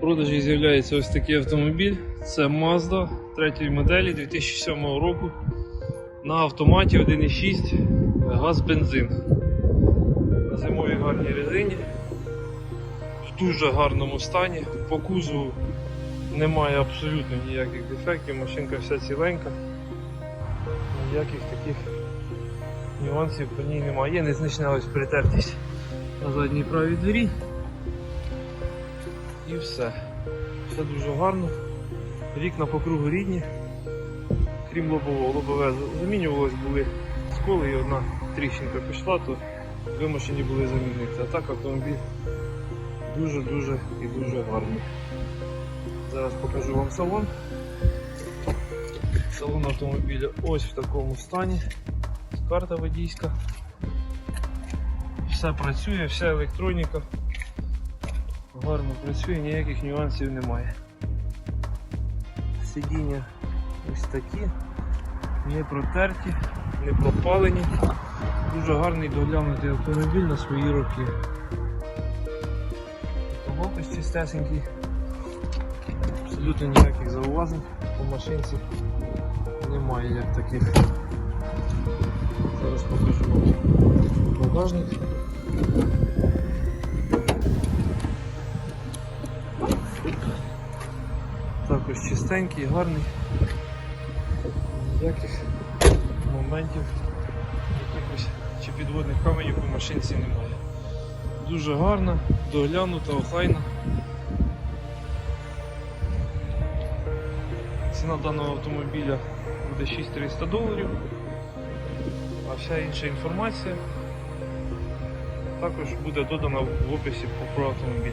Продажі з'являється ось такий автомобіль. Це Mazda 3 моделі 2007 року. На автоматі 1.6 газ-бензин. На зимовій гарній резині. В дуже гарному стані. По кузову немає абсолютно ніяких дефектів, машинка вся ціленька. Ніяких таких нюансів по ній немає. Є незначна ось притертість на задній правій двері. І все. Все дуже гарно. Вікна по кругу рідні. Крім лобового, лобове замінювалось, були сколи і одна тріщинка пішла, то вимушені були замінити. А так автомобіль дуже-дуже і дуже гарний. Зараз покажу вам салон. Салон автомобіля ось в такому стані. Карта водійська. Все працює, вся електроніка. Гарно працює, ніяких нюансів немає. Сидіння ось такі, не протерті, не пропалені. Дуже гарний доглянутий автомобіль на свої роки. Автомобіль чистесенький. Абсолютно ніяких зауважень по машинці немає як таких. Зараз покажу вам багажник. Також чистенький, гарний. Ніяких моментів, якихось чи підводних каменів у машинці немає. Дуже гарна, доглянута, охайна. Ціна даного автомобіля буде 6300 доларів, а вся інша інформація також буде додана в описі про автомобіль.